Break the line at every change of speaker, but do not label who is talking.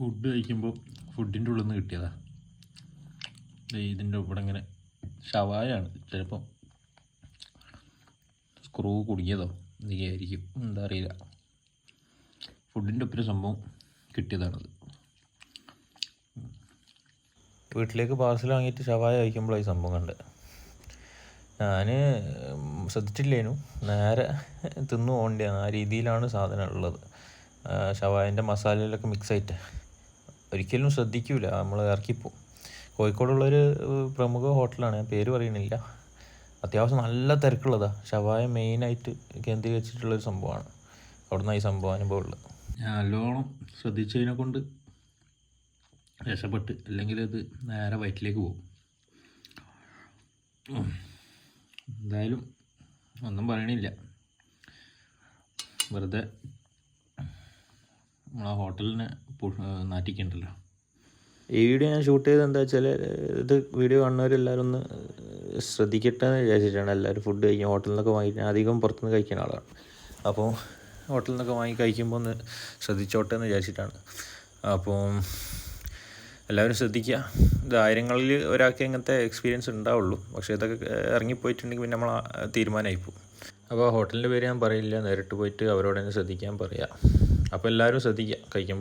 Food കഴിക്കുമ്പോൾ ഫുഡിന്റെ ഉള്ളിൽ നിന്ന് കിട്ടിയതാ ഇതിന്റെ ഇവിടെ ഇങ്ങനെ ഷവായാണ് ചിലപ്പം സ്ക്രൂ കുടുങ്ങിയതോ എന്തൊക്കെയായിരിക്കും എന്താ അറിയില്ല. ഫുഡിന്റെ ഒപ്പം സംഭവം കിട്ടിയതാണത്. വീട്ടിലേക്ക് പാർസൽ വാങ്ങിയിട്ട് ഷവായ കഴിക്കുമ്പോഴാണ് ഈ സംഭവം കണ്ടത് ഞാൻ ശ്രദ്ധിച്ചില്ലേനു. നേരെ തിന്നു പോകേണ്ടതാണ് ആ രീതിയിലാണ് സാധനം ഉള്ളത്. ഷവായന്റെ മസാലയിലൊക്കെ മിക്സ് ആയിട്ട്. ഒരിക്കലും ശ്രദ്ധിക്കൂല. നമ്മൾ ഇറക്കിപ്പോവും. കോഴിക്കോടുള്ളൊരു പ്രമുഖ ഹോട്ടലാണ്. ഞാൻ പേര് പറയണില്ല. അത്യാവശ്യം നല്ല തിരക്കുള്ളതാണ് ഷവായ മെയിനായിട്ട് കേന്ദ്രീകരിച്ചിട്ടുള്ളൊരു സംഭവമാണ്. അവിടുന്ന് ഈ സംഭവം അനുഭവം ഉള്ളത് ഞാൻ നല്ലോണം ശ്രദ്ധിച്ചതിനെ കൊണ്ട് രക്ഷപ്പെട്ട് അല്ലെങ്കിൽ അത് നേരെ വയറ്റിലേക്ക് പോകും. എന്തായാലും ഒന്നും പറയണില്ല. വെറുതെ നമ്മളെ ഹോട്ടലിനെ നാറ്റിക്കണ്ടല്ലോ. ഈ വീഡിയോ ഞാൻ ഷൂട്ട് ചെയ്തത് എന്താ വെച്ചാൽ ഇത് വീഡിയോ കാണുന്നവരെല്ലാവരും ഒന്ന് ശ്രദ്ധിക്കട്ടെ എന്ന് വിചാരിച്ചിട്ടാണ് എല്ലാവരും ഫുഡ് കഴിക്കും ഹോട്ടലിൽ നിന്നൊക്കെ വാങ്ങിക്കാൻ അധികം പുറത്തുനിന്ന് കഴിക്കുന്ന ആളാണ്. അപ്പോൾ ഹോട്ടലിൽ നിന്നൊക്കെ വാങ്ങി കഴിക്കുമ്പോൾ ഒന്ന് ശ്രദ്ധിച്ചോട്ടെ എന്ന് വിചാരിച്ചിട്ടാണ്. അപ്പോൾ എല്ലാവരും ശ്രദ്ധിക്കുക ഇത് ആയിരങ്ങളിൽ ഒരാൾക്ക് ഇങ്ങനത്തെ എക്സ്പീരിയൻസ് ഉണ്ടാവുള്ളൂ. പക്ഷേ ഇതൊക്കെ ഇറങ്ങിപ്പോയിട്ടുണ്ടെങ്കിൽ പിന്നെ നമ്മൾ തീരുമാനമായി പോകും. അപ്പോൾ ഹോട്ടലിന്റെ പേര് ഞാൻ പറയില്ല. നേരിട്ട് പോയിട്ട് അവരോട് തന്നെ ശ്രദ്ധിക്കാൻ പറയാം. അപ്പോൾ എല്ലാവരും ശ്രദ്ധിക്കുക കഴിക്കുമ്പോൾ